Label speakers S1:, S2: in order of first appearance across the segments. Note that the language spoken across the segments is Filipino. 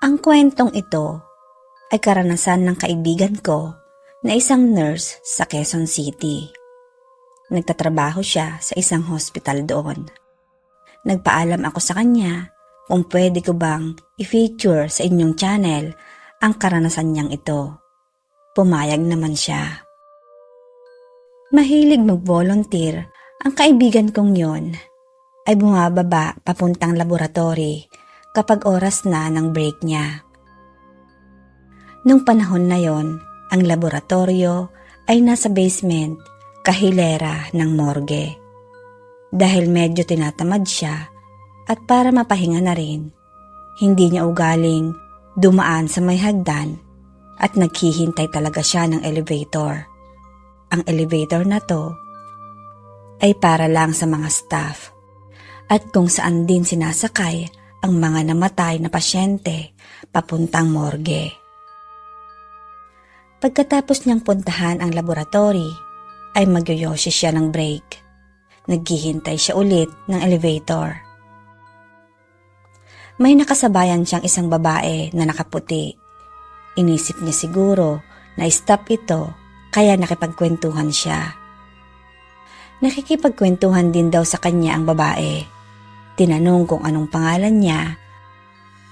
S1: Ang kwentong ito ay karanasan ng kaibigan ko na isang nurse sa Quezon City. Nagtatrabaho siya sa isang hospital doon. Nagpaalam ako sa kanya kung pwede ko bang i-feature sa inyong channel ang karanasan niyang ito. Pumayag naman siya. Mahilig mag-volunteer ang kaibigan kong yon ay bumababa papuntang laboratory kapag oras na ng break niya. Nung panahon na yon, ang laboratorio ay nasa basement kahilera ng morgue. Dahil medyo tinatamad siya at para mapahinga na rin, hindi niya ugaling dumaan sa may hagdan at naghihintay talaga siya ng elevator. Ang elevator na to ay para lang sa mga staff at kung saan din sinasakay ang mga namatay na pasyente papuntang morgue. Pagkatapos niyang puntahan ang laboratory, ay magyoyosi siya ng break. Naghihintay siya ulit ng elevator. May nakasabayan siyang isang babae na nakaputi. Inisip niya siguro na stop ito kaya nakipagkwentuhan siya. Nakikipagkwentuhan din daw sa kanya ang babae. Tinanong kung anong pangalan niya,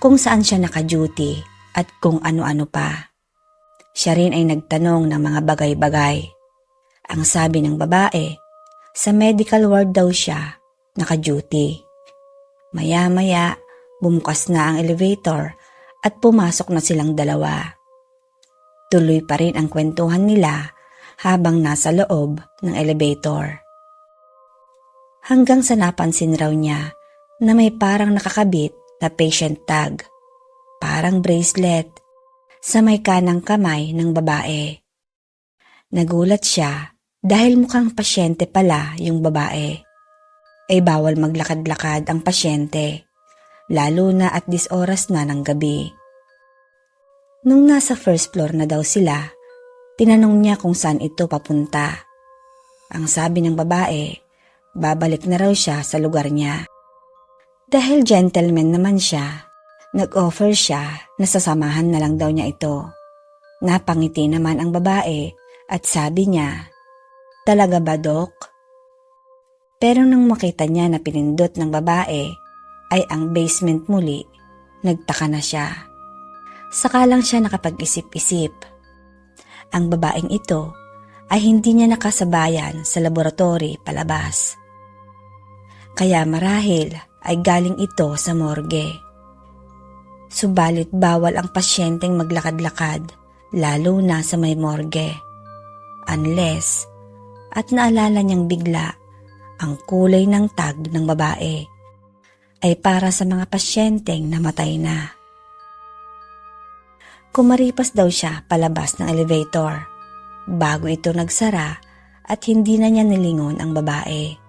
S1: kung saan siya naka-duty at kung ano-ano pa. Siya rin ay nagtanong ng mga bagay-bagay. Ang sabi ng babae, sa medical ward daw siya naka-duty. Maya-maya, bumukas na ang elevator at pumasok na silang dalawa. Tuloy pa rin ang kwentuhan nila habang nasa loob ng elevator. Hanggang sa napansin raw niya na may parang nakakabit na patient tag, parang bracelet, sa may kanang kamay ng babae. Nagulat siya dahil mukhang pasyente pala yung babae. Ay bawal maglakad-lakad ang pasyente, lalo na at dis oras na ng gabi. Nung nasa first floor na daw sila, tinanong niya kung saan ito papunta. Ang sabi ng babae, babalik na raw siya sa lugar niya. Dahil gentleman naman siya, nag-offer siya na sasamahan na lang daw niya ito. Napangiti naman ang babae at sabi niya, Talaga ba, Dok? Pero nang makita niya na pinindot ng babae ay ang basement muli, nagtaka na siya. Saka lang siya nakapag-isip-isip. Ang babaeng ito ay hindi niya nakasabayan sa laboratory palabas. Kaya marahil ay galing ito sa morgue. Subalit bawal ang pasyenteng maglakad-lakad, lalo na sa may morgue. Unless, at naalala niyang bigla, ang kulay ng tag ng babae ay para sa mga pasyenteng namatay na. Kumaripas daw siya palabas ng elevator bago ito nagsara at hindi na niya nilingon ang babae.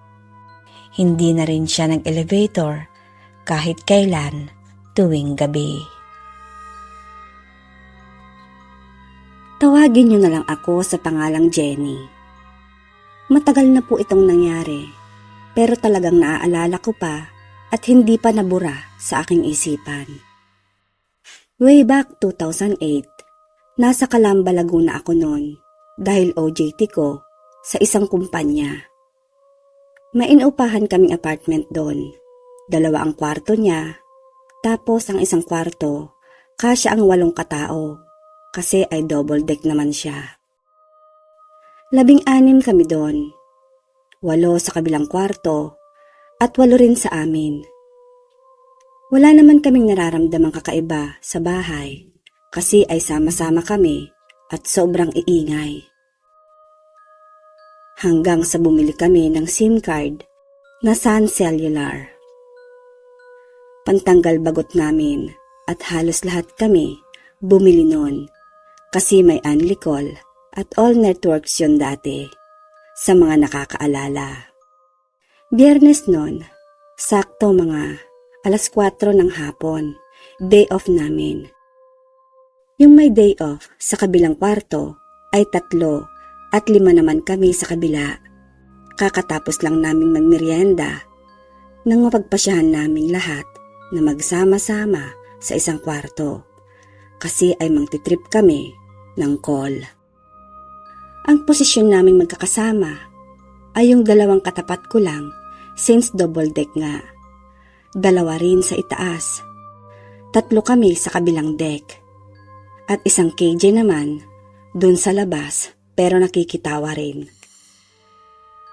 S1: Hindi na rin siya nag-elevator kahit kailan tuwing gabi.
S2: Tawagin niyo na lang ako sa pangalang Jenny. Matagal na po itong nangyari, pero talagang naaalala ko pa at hindi pa nabura sa aking isipan. Way back 2008, nasa Calamba, Laguna ako noon dahil OJT ko sa isang kumpanya. May inuupahan kaming apartment doon. Dalawa ang kwarto niya, tapos ang isang kwarto, kasya ang walong katao kasi ay double deck naman siya. Labing-anim kami doon. Walo sa kabilang kwarto at walo rin sa amin. Wala naman kaming nararamdamang kakaiba sa bahay kasi ay sama-sama kami at sobrang iingay. Hanggang sa bumili kami ng SIM card na Sun Cellular. Pantanggal bagot namin at halos lahat kami bumili noon kasi may unli call at all networks yon dati sa mga nakakaalala. Biyernes noon, sakto mga alas 4 ng hapon, day off namin. Yung may day off sa kabilang kwarto ay tatlo at lima naman kami sa kabila. Kakatapos lang naming magmerienda nang mapagpasyahan naming lahat na magsama-sama sa isang kwarto kasi ay mangtitrip kami ng call. Ang posisyon naming magkakasama ay yung dalawang katapat ko lang since double deck nga. Dalawa rin sa itaas. Tatlo kami sa kabilang deck. At isang KJ naman dun sa labas pero nakikitawa rin.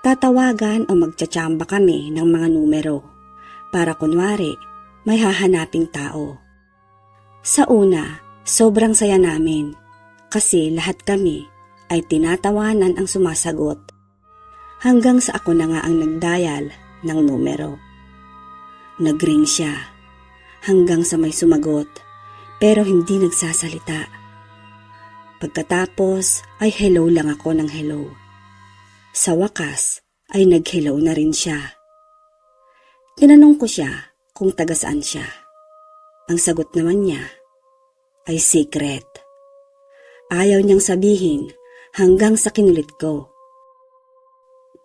S2: Tatawagan o magtsachamba kami ng mga numero para kunwari may hahanaping tao. Sa una, sobrang saya namin kasi lahat kami ay tinatawanan ang sumasagot hanggang sa ako na nga ang nagdial ng numero. Nagring siya hanggang sa may sumagot pero hindi nagsasalita. Pagkatapos ay hello lang ako ng hello. Sa wakas ay nag-hello na rin siya. Tinanong ko siya kung taga saan siya. Ang sagot naman niya ay secret. Ayaw niyang sabihin hanggang sa kinulit ko.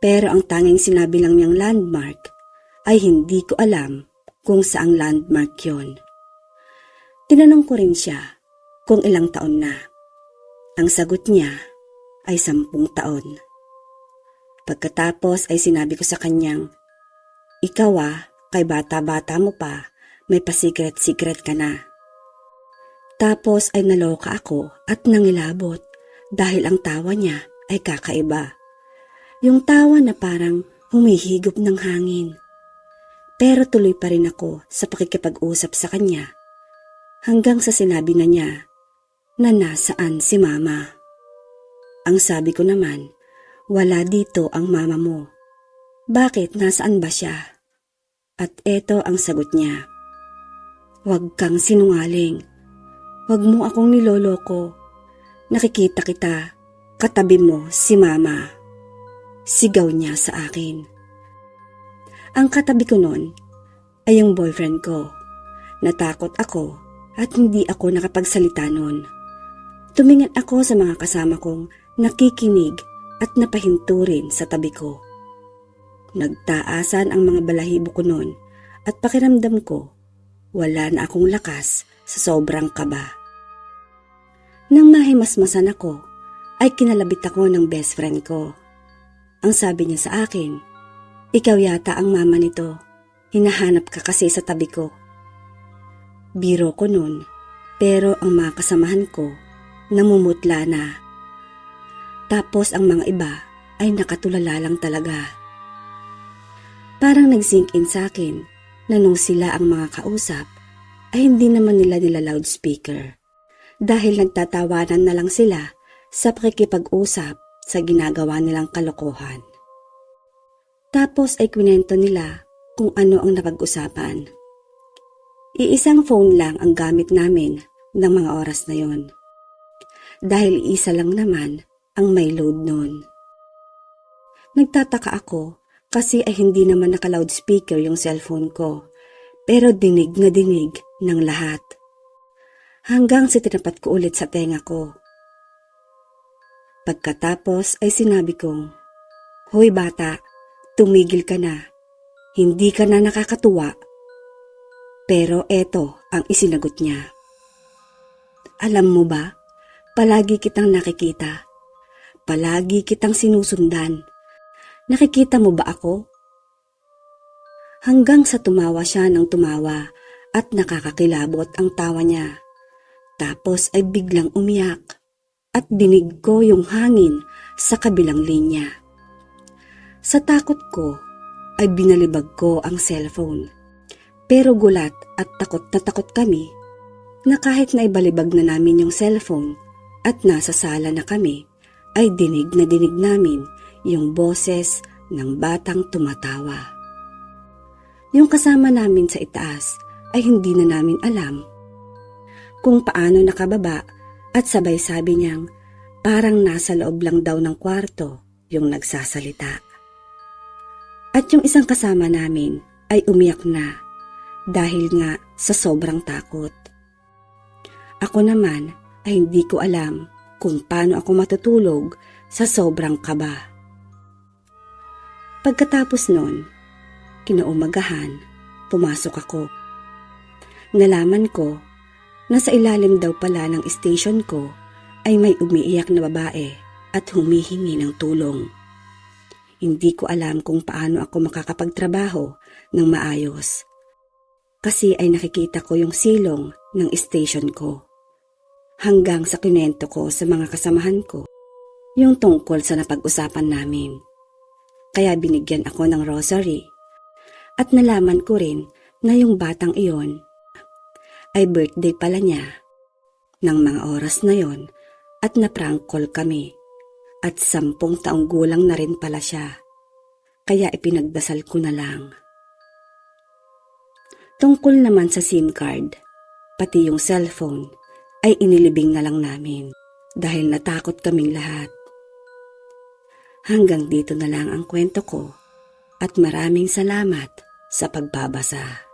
S2: Pero ang tanging sinabi lang niyang landmark ay hindi ko alam kung saang landmark yon. Tinanong ko rin siya kung ilang taon na. Ang sagot niya ay sampung taon. Pagkatapos ay sinabi ko sa kanyang, Ikaw ah, kay bata-bata mo pa, may pasikret-sikret ka na. Tapos ay naloka ako at nangilabot dahil ang tawa niya ay kakaiba. Yung tawa na parang humihigop ng hangin. Pero tuloy pa rin ako sa pakikipag-usap sa kanya hanggang sa sinabi na niya na nasaan si mama. Ang sabi ko naman, wala dito ang mama mo. Bakit nasaan ba siya? At eto ang sagot niya. Huwag kang sinungaling. Huwag mo akong niloloko. Nakikita kita, katabi mo si mama. Sigaw niya sa akin. Ang katabi ko noon ay yung boyfriend ko. Natakot ako at hindi ako nakapagsalita noon. Tumingin ako sa mga kasama kong nakikinig at napahinto rin sa tabi ko. Nagtaasan ang mga balahibo ko noon at pakiramdam ko wala na akong lakas sa sobrang kaba. Nang mahimasmasan ako, ay kinalabit ako ng best friend ko. Ang sabi niya sa akin, ikaw yata ang mama nito. Hinahanap ka kasi sa tabi ko. Biro ko noon, pero ang mga kasamahan ko, namumutla na. Tapos ang mga iba ay nakatulala lang talaga. Parang nag-sink in sa akin na nung sila ang mga kausap, ay hindi naman nila nila loudspeaker. Dahil nagtatawanan na lang sila sa pakikipag-usap sa ginagawa nilang kalokohan. Tapos ay kwento nila kung ano ang napag-usapan. Iisang phone lang ang gamit namin ng mga oras na yon. Dahil isa lang naman ang may load noon. Nagtataka ako kasi ay hindi naman naka-loudspeaker yung cellphone ko. Pero dinig na dinig ng lahat. Hanggang sa tinapat ko ulit sa tenga ko. Pagkatapos ay sinabi kong, Hoy bata, tumigil ka na. Hindi ka na nakakatuwa. Pero eto ang isinagot niya. Alam mo ba, palagi kitang nakikita. Palagi kitang sinusundan. Nakikita mo ba ako? Hanggang sa tumawa siya ng tumawa at nakakakilabot ang tawa niya. Tapos ay biglang umiyak at dinig ko yung hangin sa kabilang linya. Sa takot ko ay binalibag ko ang cellphone. Pero gulat at takot na takot kami na kahit na ibalibag na namin yung cellphone at nasa sala na kami, ay dinig na dinig namin yung boses ng batang tumatawa. Yung kasama namin sa itaas ay hindi na namin alam kung paano nakababa at sabay sabi niyang parang nasa loob lang daw ng kwarto yung nagsasalita. At yung isang kasama namin ay umiyak na dahil nga sa sobrang takot. Ako naman ay hindi ko alam kung paano ako matutulog sa sobrang kaba. Pagkatapos noon, kinaumagahan, pumasok ako. Nalaman ko Nasa ilalim daw pala ng station ko ay may umiiyak na babae at humihingi ng tulong. Hindi ko alam kung paano ako makakapagtrabaho ng maayos. Kasi ay nakikita ko yung silong ng station ko. Hanggang sa kinento ko sa mga kasamahan ko yung tungkol sa napag-usapan namin. Kaya binigyan ako ng rosary. At nalaman ko rin na yung batang iyon ay birthday pala niya ng mga oras na yon at na-prank call kami at sampung taong gulang na rin pala siya. Kaya ipinagdasal ko na lang. Tungkol naman sa SIM card, pati yung cellphone, ay inilibing na lang namin dahil natakot kaming lahat. Hanggang dito na lang ang kwento ko at maraming salamat sa pagbabasa.